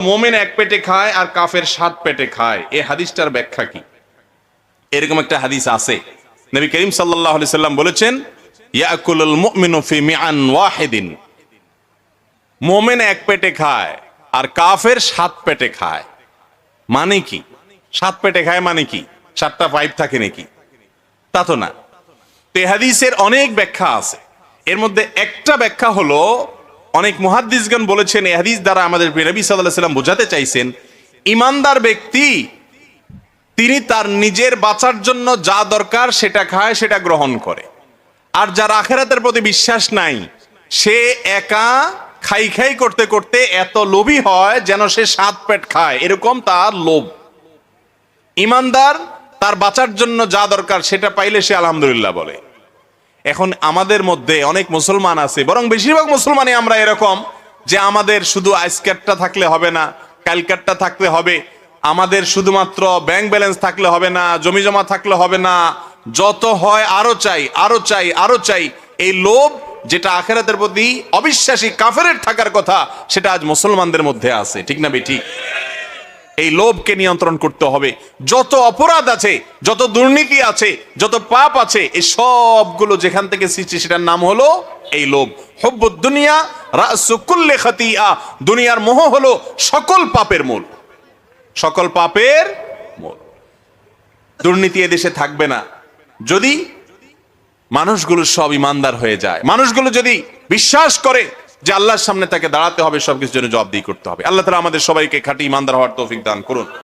মোমেন এক পেটে খায় আর কাফের সাত পেটে খায়। এই হাদিসটার ব্যাখ্যা কি? এরকম একটা হাদিস আছে। নবী করিম আলাইহি সাল্লাম বলেছেন মুমিনু এক পেটে খায় আর কাফের সাত পেটে খায়। মানে কি? সাত পেটে খায় মানে কি? সাতটা পাইপ থাকে নাকি? তা তো না। তো হাদিসের অনেক ব্যাখ্যা আছে। এর মধ্যে একটা ব্যাখ্যা হলো অনেক মুহাদ্দিসগণ বলেছেন, এই হাদিস দ্বারা আমাদের নবী সাল্লাম বোঝাতে চাইছেন, ইমানদার ব্যক্তি, তিনি তার নিজের বাঁচার জন্য যা দরকার সেটা খায়, সেটা গ্রহণ করে। আর যার আখেরাতের প্রতি বিশ্বাস নাই, সে একা খাই খাই করতে করতে এত লোভী হয় যেন সে সাত পেট খায়, এরকম তার লোভ। ইমানদার তার বাঁচার জন্য যা দরকার সেটা পাইলে সে আলহামদুলিল্লাহ বলে। এখন আমাদের মধ্যে অনেক মুসলমান আছে, বরং বেশিরভাগ মুসলমানই আমরা এরকম যে আমাদের শুধু আইসকারটা থাকলে হবে না কালকারটা থাকলে হবে, আমাদের শুধুমাত্র ব্যাংক ব্যালেন্স থাকলে হবে না জমি জমা থাকলে হবে না, যত হয় আরও চাই আরও চাই আরও চাই। এই লোভ যেটা আখেরাতের প্রতি অবিশ্বাসী কাফেরের থাকার কথা, সেটা আজ মুসলমানদের মধ্যে আছে, ঠিক না বে ঠিক? এই লোভকে নিয়ন্ত্রণ করতে হবে। যত অপরাধ আছে, যত দুর্নীতি আছে, যত পাপ আছে, এই সবগুলো যেখান থেকে সৃষ্টি, সেটার নাম হলো এই লোভ। হব্বুদ দুনিয়া রাসুকুল্লে খাতিয়া দুনিয়ার মোহ হলো সকল পাপের মূল। সকল পাপের মূল। দুর্নীতি এদেশে থাকবে না। যদি মানুষগুলো সব ইমানদার হয়ে যায়, মানুষগুলো যদি বিশ্বাস করে যে আল্লাহর সামনে তাকে দাঁড়াতে হবে, সবকিছুর জন্য জবাবদিহি করতে হবে। আল্লাহ তালা আমাদের সবাইকে খাঁটি ইমানদার হওয়ার তৌফিক দান করুন।